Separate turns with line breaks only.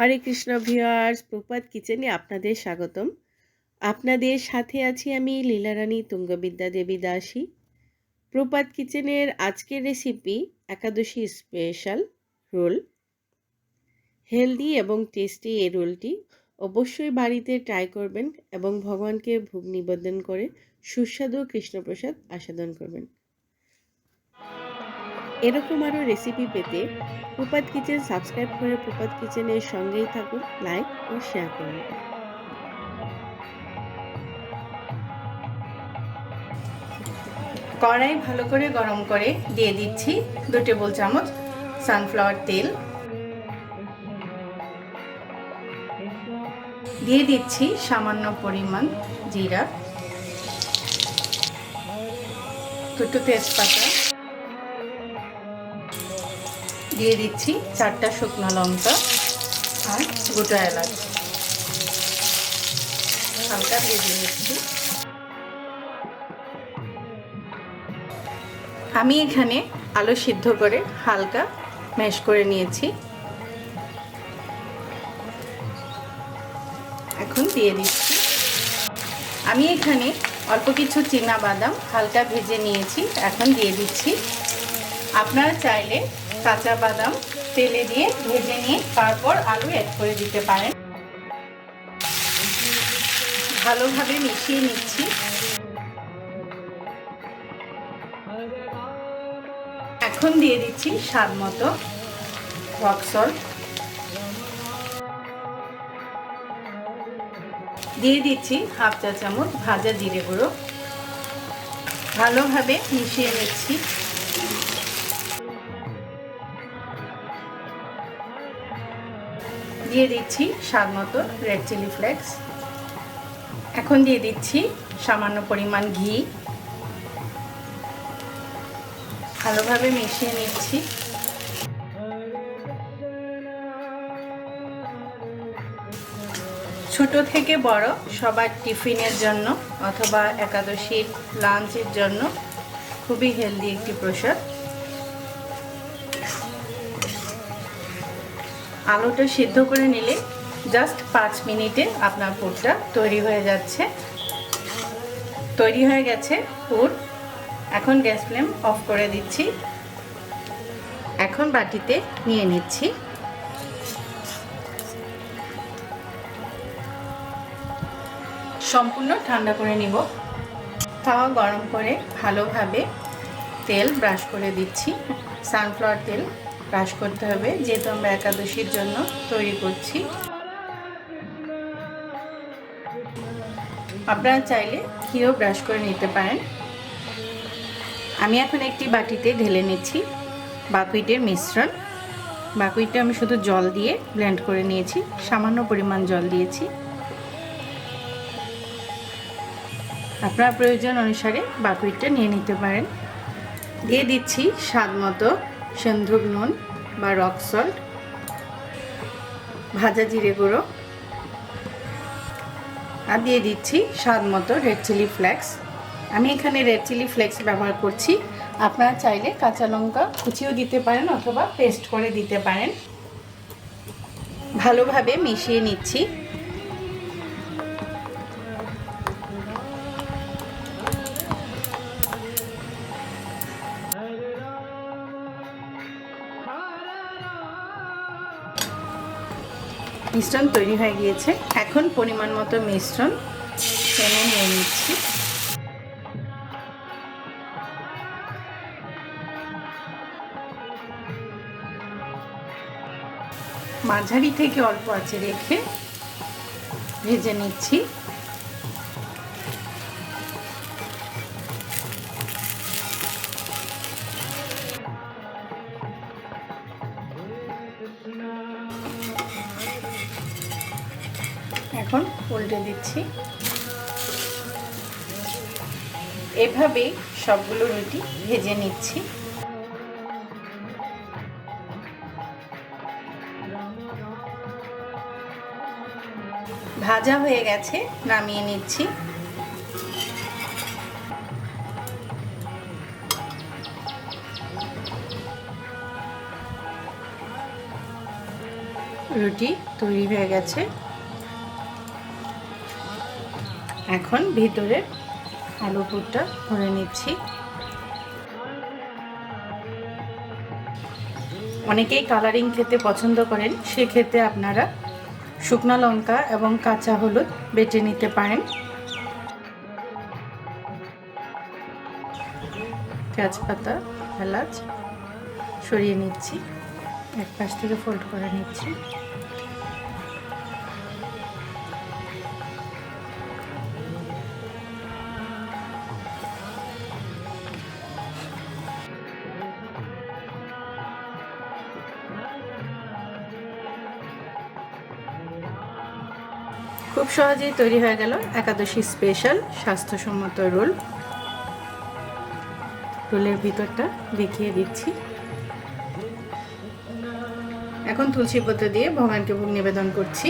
হরে Krishna viewers, প্রপাত কিচেনে আপনাদের স্বাগতম। আপনাদের সাথে আছি আমি লীলারানী তুঙ্গবিদ্যা দেবী দাসী। প্রপাত কিচেনের আজকের recipe Ekadashi special roll healthy এবং টেস্টি এই রোলটি অবশ্যই বাড়িতে ট্রাই করবেন এবং ভগবানকে ভোগ নিবেদন করে সুস্বাদু কৃষ্ণপ্রসাদ আস্বাদন করবেন। এরকম আরও রেসিপি পেতে প্রপাত কিচেন সাবস্ক্রাইব করে প্রপাত কিচেনের সঙ্গেই থাকুন লাইক ও শেয়ার করুন।
কড়াই ভালো করে গরম করে দিয়ে দিচ্ছি দু টেবিল চামচ সানফ্লাওয়ার তেল। দিয়ে দিচ্ছি সামান্য পরিমাণ জিরা। দুটো তেজপাতা। দিয়ে দিচ্ছি চারটা শুকনো লঙ্কা আর গোটা এলাচ। হালকা ভেজে নিচ্ছি। আমি এখানে আলু সিদ্ধ করে হালকা ম্যাশ করে নিয়েছি। এখন দিয়ে দিচ্ছি। আমি এখানে অল্প কিছু চীনা বাদাম হালকা ভেজে নিয়েছি। এখন দিয়ে দিচ্ছি। আপনারা চাইলে কাঁচা বাদাম তেলে দিয়ে ভেজে নিয়ে তারপর আলু অ্যাড করে দিতে পারেন। ভালোভাবে মিশিয়ে নিচ্ছি। এখন দিয়ে দিচ্ছি স্বাদ মতো রক সল্ট দিয়ে দিচ্ছি হাফ চা চামচ ভাজা জিরে গুঁড়ো। ভালোভাবে মিশিয়ে নিচ্ছি। দিয়ে দিচ্ছি স্বাদ মতো রেড চিলি ফ্লেক্স। এখন দিয়ে দিচ্ছি সামান্য পরিমাণ ঘি। ভালোভাবে মিশিয়ে নিচ্ছি। ছোট থেকে বড় সবার টিফিনের জন্য অথবা একাদশীর লাঞ্চের জন্য খুবই হেলদি একটি প্রসাদ। আলুটা সিদ্ধ করে নিলে জাস্ট পাঁচ মিনিটে আপনার পুরটা তৈরি হয়ে যাচ্ছে। তৈরি হয়ে গেছে পুর। এখন গ্যাস ফ্লেম অফ করে দিচ্ছি। এখন বাটিতে নিয়ে নিচ্ছি। সম্পূর্ণ ঠান্ডা করে নিব। তাওয়া গরম করে ভালোভাবে তেল ব্রাশ করে দিচ্ছি। সানফ্লাওয়ার তেল। ব্রাশ করতে হবে, যেহেতু আমরা একাদশীর জন্য তৈরি করছি। আপনারা চাইলে ঘিও ব্রাশ করে নিতে পারেন। আমি এখন একটি বাটিতে ঢেলে নিচ্ছি বাকুইটের মিশ্রণ। বাকুইটটা আমি শুধু জল দিয়ে ব্লেন্ড করে নিয়েছি, সামান্য পরিমাণ জল দিয়েছি। আপনার প্রয়োজন অনুসারে বাকুইটটা নিয়ে নিতে পারেন। দিয়ে দিচ্ছি স্বাদ মতো সেন্ধুক নুন বা রক সল্ট, ভাজা জিরে গুঁড়ো, আর দিয়ে দিচ্ছি স্বাদ মতো রেড চিলি ফ্লেক্স। আমি এখানে রেড চিলি ফ্লেক্স ব্যবহার করছি। আপনারা চাইলে কাঁচা লঙ্কা কুচিও দিতে পারেন অথবা পেস্ট করে দিতে পারেন। ভালোভাবে মিশিয়ে নিচ্ছি। মিশ্রণ তৈরি হয়ে গিয়েছে। এখন পরিমাণ মতো মিশ্রণ টেনে নিয়ে নিচ্ছি। মাঝারি থেকে অল্প আছে রেখে ভেজে নিচ্ছি। এখন উল্টে দিচ্ছি। এভাবে সবগুলো রুটি ভেজে নিচ্ছি। ভাজা হয়ে গেছে, নামিয়ে নিচ্ছি। রুটি তৈরি হয়ে গেছে। এখন ভিতরে আলু পুরটা ভরে নিচ্ছি। অনেকেই কালারিং খেতে পছন্দ করেন, সেক্ষেত্রে আপনারা শুকনো লঙ্কা এবং কাঁচা হলুদ বেটে নিতে পারেন। তেজপাতা, এলাচ সরিয়ে নিচ্ছি, এক পাশ থেকে ফোল্ড করে নিচ্ছি। খুব সহজেই তৈরি হয়ে গেল একাদশী স্পেশাল স্বাস্থ্যসম্মত রোল। রোলের ভিতরটা দেখিয়ে দিচ্ছি। এখন তুলসী পত্র দিয়ে ভগবানকে ভোগ নিবেদন করছি।